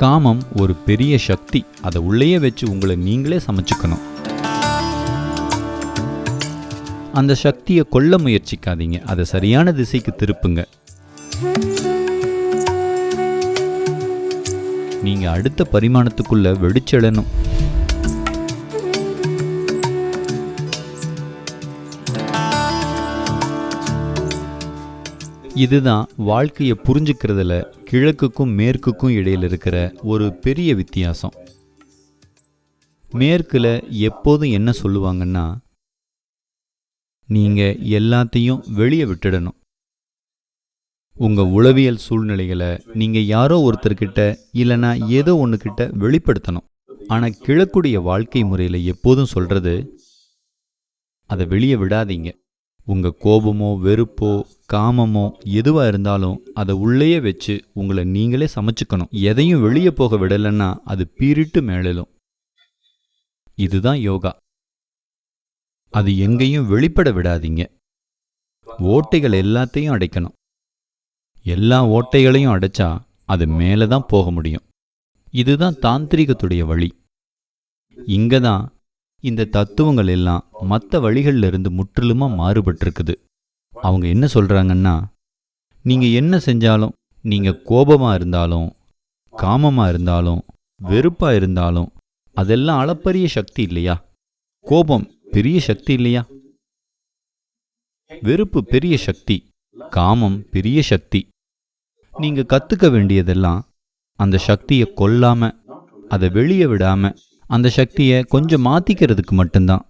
காமம் ஒரு பெரிய சக்தி. அதை உள்ளேயே வச்சு உங்களை நீங்களே சமைச்சுக்கணும். அந்த சக்தியை கொல்ல முயற்சிக்காதீங்க. அதை சரியான திசைக்கு திருப்புங்க. நீங்க அடுத்த பரிமாணத்துக்குள்ள வெடிச்செழணும் இதுதான் வாழ்க்கையை புரிஞ்சுக்கிறதுல கிழக்குக்கும் மேற்குக்கும் இடையில் இருக்கிற ஒரு பெரிய வித்தியாசம். மேற்கில் எப்போதும் என்ன சொல்லுவாங்கன்னா நீங்கள் எல்லாத்தையும் வெளியே விட்டுடணும். உங்கள் உளவியல் சூழ்நிலைகளை நீங்கள் யாரோ ஒருத்தர்கிட்ட இல்லைனா ஏதோ ஒன்றுக்கிட்ட வெளிப்படுத்தணும். ஆனால் கிழக்குடைய வாழ்க்கை முறையில் எப்போதும் சொல்கிறது அதை வெளியே விடாதீங்க. உங்கள் கோபமோ வெறுப்போ காமமோ எதுவாக இருந்தாலும் அதை உள்ளேயே வச்சு உங்களை நீங்களே சமைச்சுக்கணும். எதையும் வெளியே போக விடலைன்னா அது பீரிட்டு மேலும் இதுதான் யோகா. அது எங்கேயும் வெளிப்பட விடாதீங்க. ஓட்டைகள் எல்லாத்தையும் அடைக்கணும். எல்லா ஓட்டைகளையும் அடைச்சா அது மேலே தான் போக முடியும். இதுதான் தாந்திரிகத்துடைய வழி. இங்கே தான் இந்த தத்துவங்கள் எல்லாம் மற்ற வழிகளில் இருந்து முற்றிலுமாக மாறுபட்டிருக்குது. அவங்க என்ன சொல்கிறாங்கன்னா நீங்கள் என்ன செஞ்சாலும் நீங்கள் கோபமாக இருந்தாலும் காமமாக இருந்தாலும் வெறுப்பாக இருந்தாலும் அதெல்லாம் அளப்பரிய சக்தி இல்லையா? கோபம் பெரிய சக்தி இல்லையா? வெறுப்பு பெரிய சக்தி காமம் பெரிய சக்தி. நீங்கள் கற்றுக்க வேண்டியதெல்லாம் அந்த சக்தியை கொல்லாமல் அதை வெளியே விடாமல் அந்த சக்தியை கொஞ்சம் மாத்திக்கிறதுக்கு மட்டும்தான்.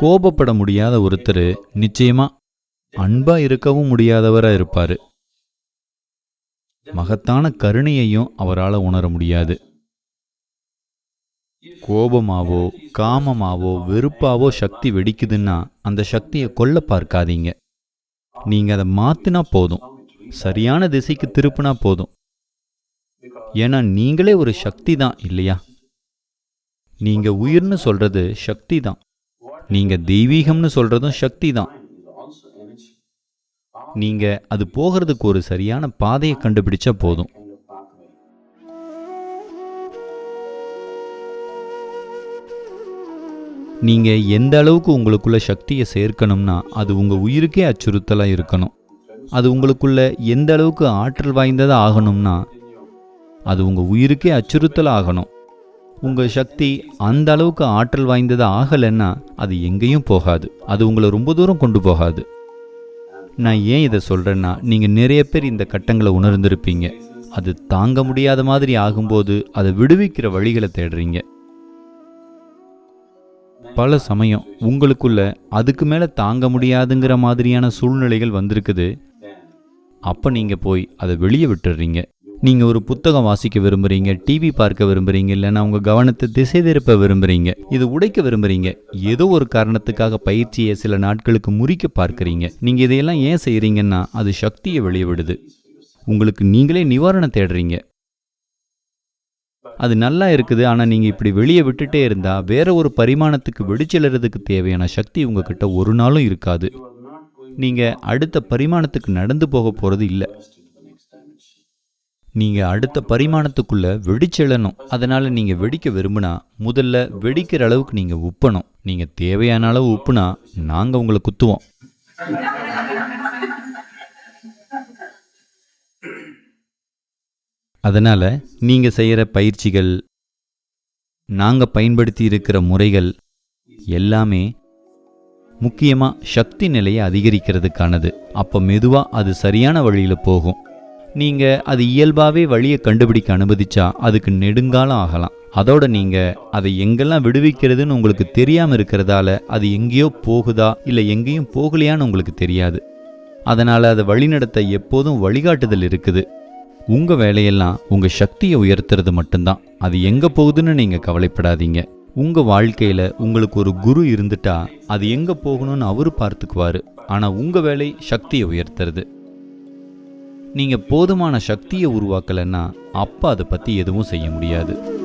கோபப்பட முடியாத ஒருத்தர் நிச்சயமா அன்பா இருக்கவும் முடியாதவரா இருப்பாரு. மகத்தான கருணையையும் அவரால் உணர முடியாது. கோபமாவோ காமமாவோ வெறுப்பாவோ சக்தி வெடிக்குதுன்னா அந்த சக்தியை கொல்ல பார்க்காதீங்க. நீங்க அதை மாத்தினா போதும். சரியான திசைக்கு திருப்பினா போதும். ஏன்னா நீங்களே ஒரு சக்தி தான் இல்லையா? நீங்க உயிர்னு சொல்றது சக்தி தான் நீங்க தெய்வீகம்னு சொல்றதும் சக்தி தான் நீங்க அது போகிறதுக்கு ஒரு சரியான பாதையை கண்டுபிடிச்சா போதும். நீங்க எந்த அளவுக்கு உங்களுக்குள்ள சக்தியை சேர்க்கணும்னா அது உங்க உயிருக்கே அச்சுறுத்தலா இருக்கணும். அது உங்களுக்குள்ள எந்த அளவுக்கு ஆற்றல் வாய்ந்ததாக ஆகணும்னா அது உங்கள் உயிருக்கே அச்சுறுத்தல் ஆகணும் உங்கள் சக்தி அந்த அளவுக்கு ஆற்றல் வாய்ந்தது ஆகலைன்னா அது எங்கேயும் போகாது. அது உங்களை ரொம்ப தூரம் கொண்டு போகாது. நான் ஏன் இதை சொல்கிறேன்னா நீங்கள் நிறைய பேர் இந்த கட்டங்களை உணர்ந்திருப்பீங்க. அது தாங்க முடியாத மாதிரி ஆகும்போது அதை விடுவிக்கிற வழிகளை தேடுறீங்க. பல சமயம் உங்களுக்குள்ள அதுக்கு மேலே தாங்க முடியாதுங்கிற மாதிரியான சூழ்நிலைகள் வந்திருக்குது. அப்போ நீங்கள் போய் அதை வெளியே விட்டுடுறீங்க நீங்கள் ஒரு புத்தகம் வாசிக்க விரும்புறீங்க டிவி பார்க்க விரும்புகிறீங்க இல்லைன்னா உங்கள் கவனத்தை திசை திருப்ப விரும்புகிறீங்க இது உடைக்க விரும்புகிறீங்க ஏதோ ஒரு காரணத்துக்காக பயிற்சியை சில நாட்களுக்கு முறிக்க பார்க்குறீங்க. நீங்கள் இதையெல்லாம் ஏன் செய்கிறீங்கன்னா அது சக்தியை வெளியே விடுது உங்களுக்கு நீங்களே நிவாரணம் தேடுறீங்க. அது நல்லா இருக்குது ஆனால் நீங்கள் இப்படி வெளியே விட்டுட்டே இருந்தால் வேற ஒரு பரிமாணத்துக்கு வெடிச்செல்றதுக்கு தேவையான சக்தி உங்ககிட்ட ஒரு நாளும் இருக்காது. நீங்கள் அடுத்த பரிமாணத்துக்கு நடந்து போக போகிறது இல்லை. நீங்கள் அடுத்த பரிமாணத்துக்குள்ளே வெடிச்செழணும் அதனால் நீங்கள் வெடிக்க விரும்புனா முதல்ல வெடிக்கிற அளவுக்கு நீங்கள் உப்பணும். நீங்கள் தேவையான அளவு உப்புனா நாங்கள் உங்களை குத்துவோம். அதனால் நீங்கள் செய்கிற பயிற்சிகள் நாங்கள் பயன்படுத்தி இருக்கிற முறைகள் எல்லாமே முக்கியமாக சக்தி நிலையை அதிகரிக்கிறதுக்கானது. அப்போ மெதுவாக அது சரியான வழியில் போகும். நீங்கள் அது இயல்பாகவே வழியை கண்டுபிடிக்க அனுமதிச்சா அதுக்கு நெடுங்காலம் ஆகலாம். அதோட நீங்கள் அதை எங்கெல்லாம் விடுவிக்கிறதுன்னு உங்களுக்கு தெரியாமல் இருக்கிறதால அது எங்கேயோ போகுதா இல்லை எங்கேயும் போகலையான்னு உங்களுக்கு தெரியாது. அதனால் அதை வழிநடத்த எப்போதும் வழிகாட்டுதல் இருக்குது. உங்கள் வேலையெல்லாம் உங்கள் சக்தியை உயர்த்துறது மட்டும்தான். அது எங்கே போகுதுன்னு நீங்கள் கவலைப்படாதீங்க. உங்கள் வாழ்க்கையில் உங்களுக்கு ஒரு குரு இருந்துட்டா அது எங்கே போகணும்னு அவரு பார்த்துக்குவாரு. ஆனால் உங்கள் வேலை சக்தியை உயர்த்துறது. நீங்க போதுமான சக்தியை உருவாக்கலைன்னா அப்போ அதை பத்தி எதுவும் செய்ய முடியாது.